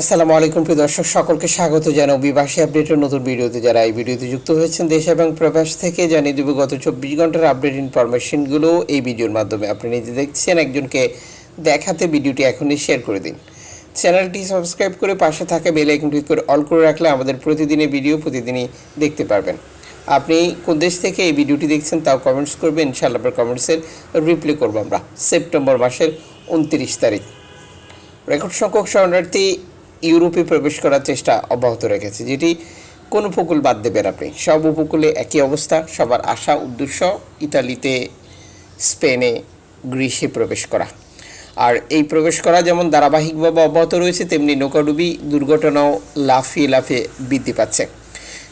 আসসালামু আলাইকুম প্রিয় দর্শক, সকলকে স্বাগত জানাই অভিবাসী আপডেটের নতুন ভিডিওতে। যারা এই ভিডিওতে যুক্ত হয়েছেন দেশ এবং প্রবাস থেকে, জানিয়ে দেবো গত চব্বিশ ঘণ্টার আপডেট ইনফরমেশনগুলো এই ভিডিওর মাধ্যমে। আপনি নিজে দেখছেন, একজনকে দেখাতে ভিডিওটি এখনই শেয়ার করে দিন। চ্যানেলটি সাবস্ক্রাইব করে পাশে থাকা বেল আইকন ক্লিক করে অল করে রাখলে আমাদের প্রতিদিনের ভিডিও প্রতিদিনই দেখতে পারবেন। আপনি কোন দেশ থেকে এই ভিডিওটি দেখছেন তাও কমেন্টস করবেন, ইনশাআল্লাহ আপনার কমেন্টসের রিপ্লাই করব আমরা। সেপ্টেম্বর মাসের উনত্রিশ তারিখ। রেকর্ড সংখ্যক শরণার্থী ইউরোপে প্রবেশ করার চেষ্টা অব্যাহত রেখেছে, যেটি কোন উপকূল বাদ দেবেন আপনি। সব উপকূলে একই অবস্থা, সবার আশা, উদ্দেশ্য, ইতালিতে, স্পেনে, গ্রিসে প্রবেশ করা। আর এই প্রবেশ করা যেমন ধারাবাহিকভাবে অব্যাহত রয়েছে, তেমনি নৌকাডুবি দুর্ঘটনাও লাফিয়ে লাফে বৃদ্ধি পাচ্ছে।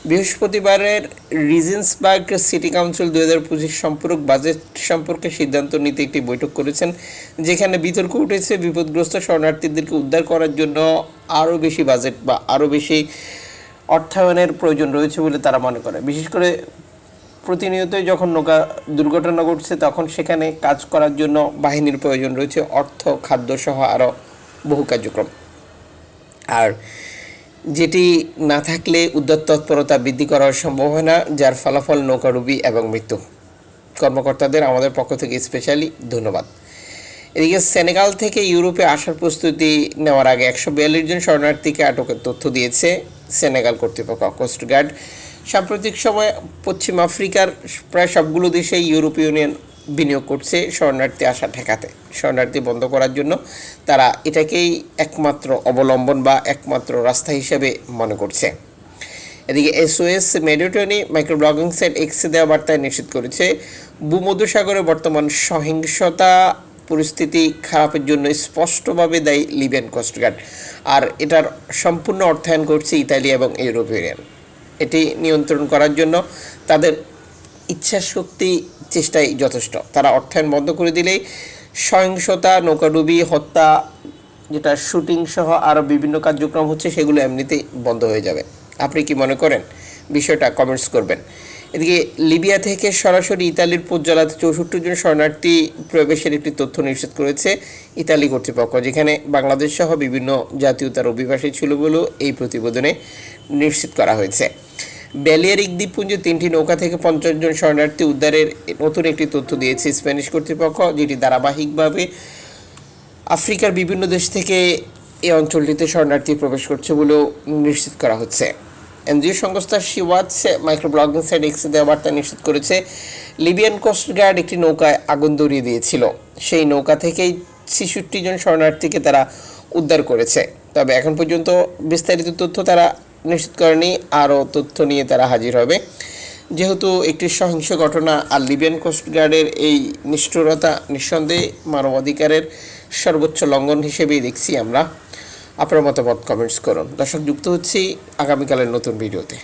বৃহস্পতিবারের রিজেন্সবার্গ সিটি কাউন্সিল দু হাজার পঁচিশ সম্পর্ক বাজেট সম্পর্কে সিদ্ধান্ত নিতে একটি বৈঠক করেছেন, যেখানে বিতর্ক উঠেছে বিপদগ্রস্ত শরণার্থীদেরকে উদ্ধার করার জন্য আরও বেশি বাজেট বা আরও বেশি অর্থায়নের প্রয়োজন রয়েছে বলে তারা মনে করে। বিশেষ করে প্রতিনিয়তই যখন নৌকা দুর্ঘটনা ঘটছে, তখন সেখানে কাজ করার জন্য বাহিনীর প্রয়োজন রয়েছে অর্থ, খাদ্য সহ আরও বহু কার্যক্রম। আর যেটি না থাকলে উদ্যোগ তৎপরতা বৃদ্ধি করা সম্ভব হয় না, যার ফলাফল নৌকারুবি এবং মৃত্যু। কর্মকর্তাদের আমাদের পক্ষ থেকে স্পেশালি ধন্যবাদ। এদিকে সেনেগাল থেকে ইউরোপে আসার প্রস্তুতি নেওয়ার আগে একশো বিয়াল্লিশ জন শরণার্থীকে আটকের তথ্য দিয়েছে সেনেগাল কর্তৃপক্ষ। কোস্টগার্ড সাম্প্রতিক সময়ে পশ্চিম আফ্রিকার প্রায় সবগুলো দেশে ইউরোপীয় ইউনিয়ন বিনিয়োগ করছে শরণার্থী আসা ঠেকাতে। শরণার্থী বন্ধ করার জন্য তারা এটাকেই একমাত্র অবলম্বন বা একমাত্র রাস্তা হিসেবে মনে করছে। এদিকে এসওএস মেডিটনি মাইক্রোব্লগিং সাইট এক্সে দেওয়া বার্তায় নিশ্চিত করেছে, ভূমধ্যসাগরে বর্তমান সহিংসতা পরিস্থিতি খারাপের জন্য স্পষ্টভাবে দায়ী লিবিয়ান কোস্টগার্ড। আর এটার সম্পূর্ণ অর্থায়ন করছে ইতালি এবং ইউরোপীয় ইউনিয়ন। এটি নিয়ন্ত্রণ করার জন্য তাদের ইচ্ছা শক্তি চেষ্টাই যথেষ্ট। তারা অর্থায়ন বন্ধ করে দিলেই সহিংসতা, নৌকাডুবি, হত্যা, যেটা শুটিং সহ আরও বিভিন্ন কার্যক্রম হচ্ছে, সেগুলো এমনিতেই বন্ধ হয়ে যাবে। আপনি কি মনে করেন? বিষয়টা কমেন্টস করবেন। এদিকে লিবিয়া থেকে সরাসরি ইতালির পর্যালাতে চৌষট্টি জন শরণার্থী প্রবেশের একটি তথ্য নিশ্চিত করেছে ইতালি কর্তৃপক্ষ, যেখানে বাংলাদেশ সহ বিভিন্ন জাতীয়তার অভিবাসী ছিল বলেও এই প্রতিবেদনে নিশ্চিত করা হয়েছে। ব্যালিয়ারিক দ্বীপপুঞ্জে তিনটি নৌকা থেকে পঞ্চাশ জন শরণার্থী উদ্ধারের নতুন একটি তথ্য দিয়েছে স্প্যানিশ কর্তৃপক্ষ, যেটি ধারাবাহিকভাবে আফ্রিকার বিভিন্ন দেশ থেকে এই অঞ্চলটিতে শরণার্থী প্রবেশ করছে বলেও নিশ্চিত করা হচ্ছে। এনজিও সংস্থা শিওয়াজ মাইক্রোব্লগিং সাইট এক্সে দেওয়া বার্তা নিশ্চিত করেছে, লিবিয়ান কোস্ট গার্ড একটি নৌকায় আগুন ধরিয়ে দিয়েছিল। সেই নৌকা থেকেই ছেষট্টি জন শরণার্থীকে তারা উদ্ধার করেছে। তবে এখন পর্যন্ত বিস্তারিত তথ্য তারা নিশ্চিত করেনি, আরও তথ্য নিয়ে তারা হাজির হবে। যেহেতু একটি সহিংস ঘটনা, আর লিবিয়ান কোস্টগার্ডের এই নিষ্ঠুরতা নিঃসন্দেহে মানবাধিকারের সর্বোচ্চ লঙ্ঘন হিসেবেই দেখছি আমরা। আপনার মতামত কমেন্টস করুন। দর্শক, যুক্ত হচ্ছি আগামীকালের নতুন ভিডিওতে।